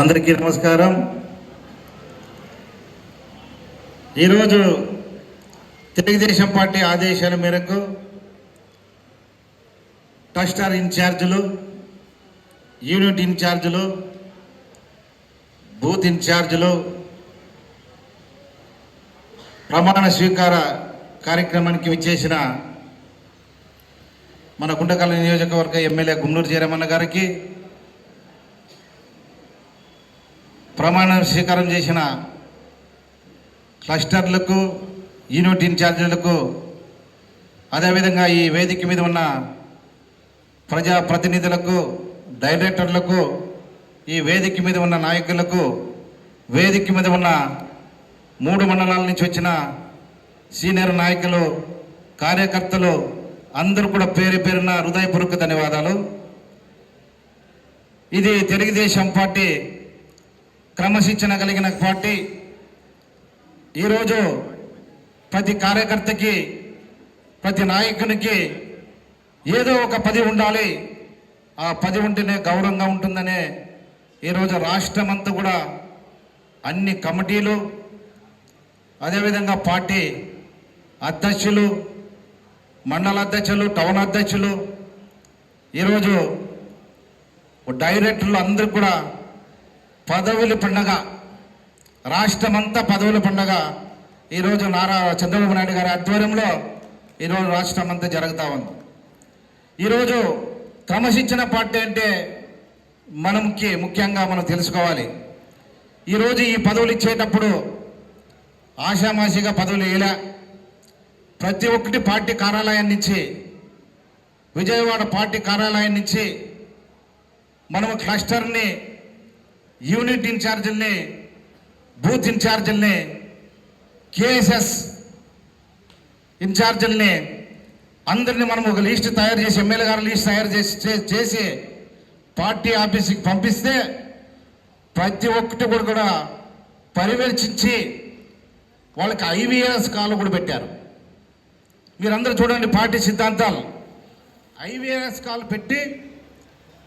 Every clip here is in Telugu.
అందరికీ నమస్కారం. ఈరోజు తెలుగుదేశం పార్టీ ఆదేశాల మేరకు ట్రస్టర్ ఇన్ఛార్జీలు యూనిట్ ఇన్ఛార్జీలు బూత్ ఇన్ఛార్జీలు ప్రమాణ స్వీకార కార్యక్రమానికి విచ్చేసిన మన గుంటకల్ నియోజకవర్గ ఎమ్మెల్యే గుమ్మనూరు జయరమన్న గారికి ప్రమాణ స్వీకారం చేసిన క్లస్టర్లకు యూనిట్ ఇన్ఛార్జీలకు అదేవిధంగా ఈ వేదిక మీద ఉన్న ప్రజా ప్రతినిధులకు డైరెక్టర్లకు ఈ వేదిక మీద ఉన్న నాయకులకు వేదిక మీద ఉన్న మూడు మండలాల నుంచి వచ్చిన సీనియర్ నాయకులు కార్యకర్తలు అందరూ కూడా పేరు పేరున హృదయపూర్వక ధన్యవాదాలు. ఇది తెలుగుదేశం పార్టీ క్రమశిక్షణ కలిగిన పార్టీ. ఈరోజు ప్రతి కార్యకర్తకి ప్రతి నాయకునికి ఏదో ఒక పది ఉండాలి. ఆ పది ఉంటేనే గౌరవంగా ఉంటుందనే ఈరోజు రాష్ట్రం అంతా కూడా అన్ని కమిటీలు అదేవిధంగా పార్టీ అధ్యక్షులు మండల అధ్యక్షులు టౌన్ అధ్యక్షులు ఈరోజు డైరెక్టర్లు అందరూ కూడా పదవుల పండగ రాష్ట్రమంతా పదవుల పండగ. ఈరోజు నారా చంద్రబాబు నాయుడు గారి ఆధ్వర్యంలో ఈరోజు రాష్ట్రం అంతా జరుగుతూ ఉంది. ఈరోజు క్రమశిక్షణ పార్టీ అంటే మనకి ముఖ్యంగా మనం తెలుసుకోవాలి. ఈరోజు ఈ పదవులు ఇచ్చేటప్పుడు ఆషామాషిగా పదవులు వేయలే. ప్రతి ఒక్కటి పార్టీ కార్యాలయం నుంచి విజయవాడ పార్టీ కార్యాలయం నుంచి మనము క్లస్టర్ని యూనిట్ ఇన్ఛార్జీల్ని బూత్ ఇన్ఛార్జీల్ని కేఎస్ఎస్ ఇన్ఛార్జీల్ని అందరినీ మనం ఒక లిస్ట్ తయారు చేసి ఎమ్మెల్యే గారు లిస్ట్ తయారు చేసి చేసి పార్టీ ఆఫీస్కి పంపిస్తే ప్రతి ఒక్కటి కూడా కూడా పర్యవేక్షించి వాళ్ళకి ఐవీఎస్ కాల్ కూడా పెట్టారు. మీరందరూ చూడండి పార్టీ సిద్ధాంతాలు. ఐవీఎస్ కాల్ పెట్టి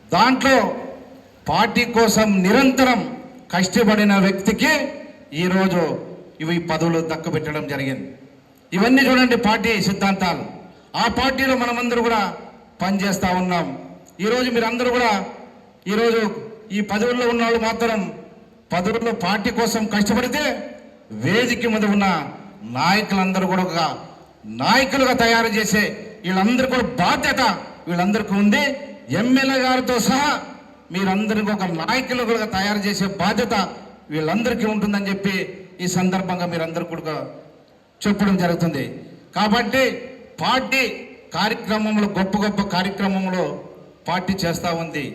దాంట్లో పార్టీ కోసం నిరంతరం కష్టపడిన వ్యక్తికి ఈరోజు ఇవి పదవులు దక్కబెట్టడం జరిగింది. ఇవన్నీ చూడండి పార్టీ సిద్ధాంతాలు. ఆ పార్టీలో మనమందరూ కూడా పనిచేస్తూ ఉన్నాం. ఈరోజు మీరందరూ కూడా ఈరోజు ఈ పదవుల్లో ఉన్న వాళ్ళు మాత్రం పదవుల్లో పార్టీ కోసం కష్టపడితే వేదిక మీద ఉన్న నాయకులందరూ కూడా ఒక నాయకులుగా తయారు చేసే వీళ్ళందరికీ కూడా బాధ్యత వీళ్ళందరికీ ఉంది. ఎమ్మెల్యే గారితో సహా మీరందరికీ ఒక నాయకులుగా తయారు చేసే బాధ్యత వీళ్ళందరికీ ఉంటుందని చెప్పి ఈ సందర్భంగా మీరందరూ కూడా చెప్పడం జరుగుతుంది. కాబట్టి పార్టీ కార్యక్రమంలో గొప్ప గొప్ప కార్యక్రమంలో పార్టీ చేస్తూ ఉంది.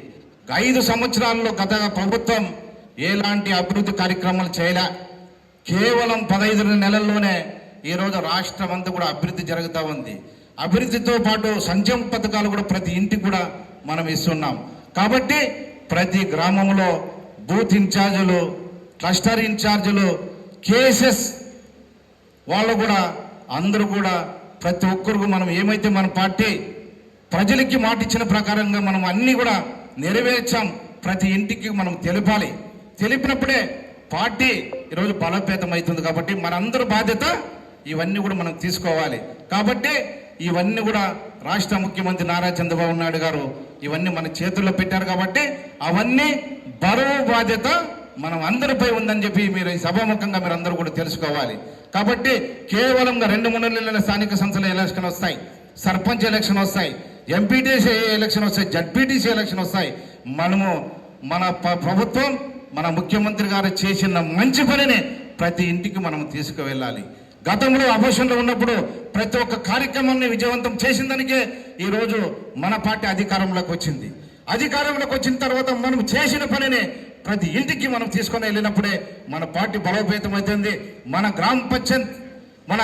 ఐదు సంవత్సరాల్లో గత ప్రభుత్వం ఎలాంటి అభివృద్ధి కార్యక్రమాలు చేయలే. కేవలం పదహైదు నెలల్లోనే ఈరోజు రాష్ట్రం అంతా కూడా అభివృద్ధి జరుగుతూ ఉంది. అభివృద్ధితో పాటు సంక్షేమ పథకాలు కూడా ప్రతి ఇంటికి కూడా మనం ఇస్తున్నాం. కాబట్టి ప్రతి గ్రామంలో బూత్ ఇన్ఛార్జీలు క్లస్టర్ ఇన్ఛార్జీలు కేసెస్ వాళ్ళు కూడా అందరూ కూడా ప్రతి ఒక్కరికి మనం ఏమైతే మన పార్టీ ప్రజలకి మాట ఇచ్చిన ప్రకారంగా మనం అన్నీ కూడా నెరవేర్చాం ప్రతి ఇంటికి మనం తెలిపాలి. తెలిపినప్పుడే పార్టీ ఈరోజు బలోపేతం అవుతుంది కాబట్టి మనందరి బాధ్యత ఇవన్నీ కూడా మనం తీసుకోవాలి. కాబట్టి ఇవన్నీ కూడా రాష్ట్ర ముఖ్యమంత్రి నారా చంద్రబాబు నాయుడు గారు ఇవన్నీ మన చేతుల్లో పెట్టారు కాబట్టి అవన్నీ బరువు బాధ్యత మనం అందరిపై ఉందని చెప్పి మీరు ఈ సభాముఖంగా మీరు అందరూ కూడా తెలుసుకోవాలి. కాబట్టి కేవలంగా రెండు మూడు నెలల స్థానిక సంస్థల ఎలక్షన్ వస్తాయి. సర్పంచ్ ఎలక్షన్ వస్తాయి. ఎంపీటీసీ ఎలక్షన్ వస్తాయి. జడ్పీటీసీ ఎలక్షన్ వస్తాయి. మనము మన ప- ప్రభుత్వం మన ముఖ్యమంత్రి గారు చేసిన మంచి పనిని ప్రతి ఇంటికి మనం తీసుకువెళ్ళాలి. గతంలో అపోజిషన్లో ఉన్నప్పుడు ప్రతి ఒక్క కార్యక్రమాన్ని విజయవంతం చేసిన దానికే ఈరోజు మన పార్టీ అధికారంలోకి వచ్చింది. అధికారంలోకి వచ్చిన తర్వాత మనం చేసిన పనిని ప్రతి ఇంటికి మనం తీసుకొని వెళ్ళినప్పుడే మన పార్టీ బలోపేతం అవుతుంది. మన గ్రామ పంచాయత్ మన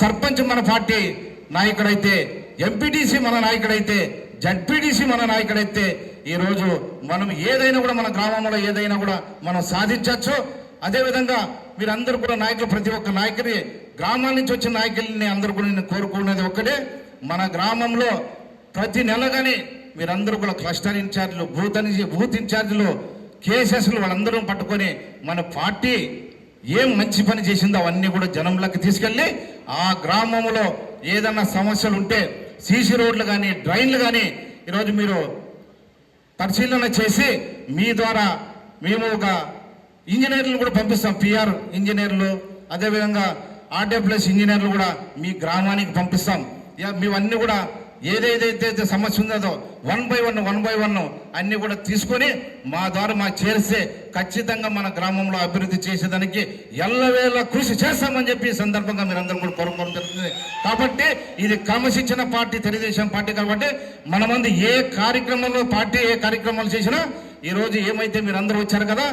సర్పంచ్ మన పార్టీ నాయకుడైతే ఎంపీటీసీ మన నాయకుడైతే జడ్పీటీసీ మన నాయకుడైతే ఈరోజు మనం ఏదైనా కూడా మన గ్రామంలో ఏదైనా కూడా మనం సాధించవచ్చు. అదేవిధంగా మీరందరూ కూడా నాయకులు ప్రతి ఒక్క నాయకుని గ్రామాల నుంచి వచ్చిన నాయకుల్ని అందరూ కూడా నేను కోరుకునేది ఒక్కటే. మన గ్రామంలో ప్రతి నెల కానీ మీరందరూ కూడా క్లస్టర్ ఇన్ఛార్జీలు బూత్ అని బూత్ ఇన్ఛార్జీలు కేసెస్లు వాళ్ళందరూ పట్టుకొని మన పార్టీ ఏం మంచి పని చేసిందో అవన్నీ కూడా జనంలోకి తీసుకెళ్ళి ఆ గ్రామంలో ఏదన్నా సమస్యలు ఉంటే సీసీ రోడ్లు కానీ డ్రైన్లు కానీ ఈరోజు మీరు పరిశీలన చేసి మీ ద్వారా మేము ఒక ఇంజనీర్లను కూడా పంపిస్తాం. పిఆర్ ఇంజనీర్లు అదేవిధంగా ఆర్డబ్ల్యూఎస్ ఇంజనీర్లు కూడా మీ గ్రామానికి పంపిస్తాం. యా, మీవన్నీ కూడా ఏదేదైతే సమస్య ఉందో one by one one by one అన్ని కూడా తీసుకొని మా ద్వారా మాకు చేరిస్తే ఖచ్చితంగా మన గ్రామంలో అభివృద్ధి చేసేదానికి ఎల్లవేళ కృషి చేస్తామని చెప్పి ఈ సందర్భంగా మీరందరూ కూడా కోరుకోవడం జరుగుతుంది. కాబట్టి ఇది క్రమశిక్షణ పార్టీ తెలుగుదేశం పార్టీ కాబట్టి మనమంది ఏ కార్యక్రమంలో పార్టీ ఏ కార్యక్రమాలు చేసినా ఈ రోజు ఏమైతే మీరు అందరూ వచ్చారు కదా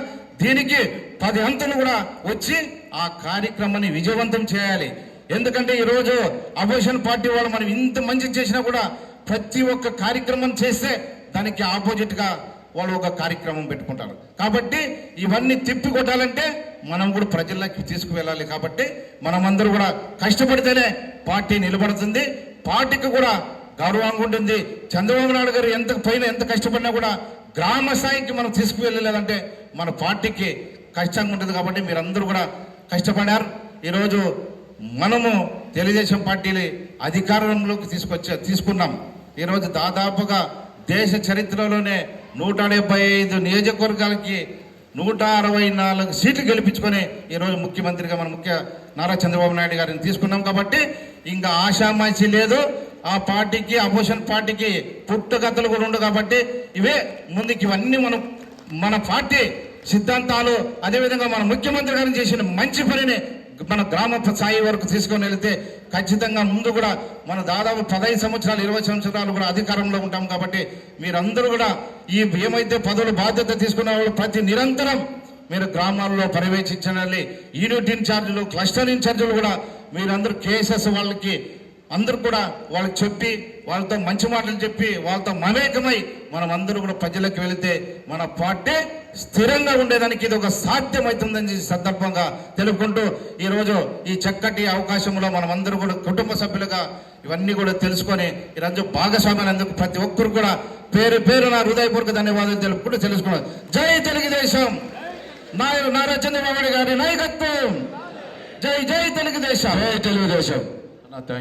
దీనికి పది అంతులు కూడా వచ్చి ఆ కార్యక్రమాన్ని విజయవంతం చేయాలి. ఎందుకంటే ఈరోజు అపోజిషన్ పార్టీ వాళ్ళు మనం ఇంత మంచి చేసినా కూడా ప్రతి ఒక్క కార్యక్రమం చేస్తే దానికి ఆపోజిట్గా వాళ్ళు ఒక కార్యక్రమం పెట్టుకుంటారు. కాబట్టి ఇవన్నీ తిప్పి కొట్టాలంటే మనం కూడా ప్రజల్లోకి తీసుకువెళ్ళాలి కాబట్టి మనమందరూ కూడా కష్టపడితేనే పార్టీ నిలబడుతుంది. పార్టీకి కూడా గౌరవంగా ఉంటుంది. చంద్రబాబు నాయుడు గారు ఎంత పైన ఎంత కష్టపడినా కూడా గ్రామ స్థాయికి మనం తీసుకువెళ్ళలేదంటే మన పార్టీకి కష్టంగా ఉంటుంది కాబట్టి మీరందరూ కూడా కష్టపడారు. ఈరోజు మనము తెలుగుదేశం పార్టీని అధికారంలోకి తీసుకొచ్చా తీసుకున్నాం. ఈరోజు దాదాపుగా దేశ చరిత్రలోనే నూట డెబ్బై ఐదు నియోజకవర్గాలకి నూట అరవై నాలుగు సీట్లు గెలిపించుకొని ఈరోజు ముఖ్యమంత్రిగా మన ముఖ్య నారా చంద్రబాబు నాయుడు గారిని తీసుకున్నాం కాబట్టి ఇంకా ఆశామాసి లేదు. ఆ పార్టీకి అపోజిషన్ పార్టీకి పుట్టుకథలు కూడా ఉండవు కాబట్టి ఇవే ముందుకు ఇవన్నీ మనం మన పార్టీ సిద్ధాంతాలు అదేవిధంగా మన ముఖ్యమంత్రి గారు చేసిన మంచి పనిని మన గ్రామ స్థాయి వరకు తీసుకొని వెళితే ఖచ్చితంగా ముందు కూడా మన దాదాపు పదహైదు సంవత్సరాలు ఇరవై సంవత్సరాలు కూడా అధికారంలో ఉంటాం కాబట్టి మీరందరూ కూడా ఈ ఏమైతే పదవులు బాధ్యత తీసుకున్న వాళ్ళు ప్రతి నిరంతరం మీరు గ్రామాల్లో పర్యవేక్షించాలి యూనిట్ ఇన్ఛార్జీలు క్లస్టర్ ఇన్ఛార్జీలు కూడా మీరందరూ కేసెస్ వాళ్ళకి అందరూ కూడా వాళ్ళకి చెప్పి వాళ్ళతో మంచి మాటలు చెప్పి వాళ్ళతో మమేకమై మనం అందరూ కూడా ప్రజలకు వెళితే మన పార్టీ స్థిరంగా ఉండేదానికి ఇది ఒక సాధ్యమవుతుందని అవుతుందని సందర్భంగా తెలుపుకుంటూ ఈరోజు ఈ చక్కటి అవకాశంలో మనం అందరూ కూడా కుటుంబ సభ్యులుగా ఇవన్నీ కూడా తెలుసుకొని ఈరోజు భాగస్వామ్యాలందుకు ప్రతి ఒక్కరు కూడా పేరు పేరు నా హృదయపూర్వక ధన్యవాదాలు తెలుపుకుంటూ తెలుసుకున్నాను జై తెలుగుదేశం. నాయకు నారా చంద్రబాబు గారి నాయకత్వం. జై జై తెలుగుదేశం. జై తెలుగుదేశం. థ్యాంక్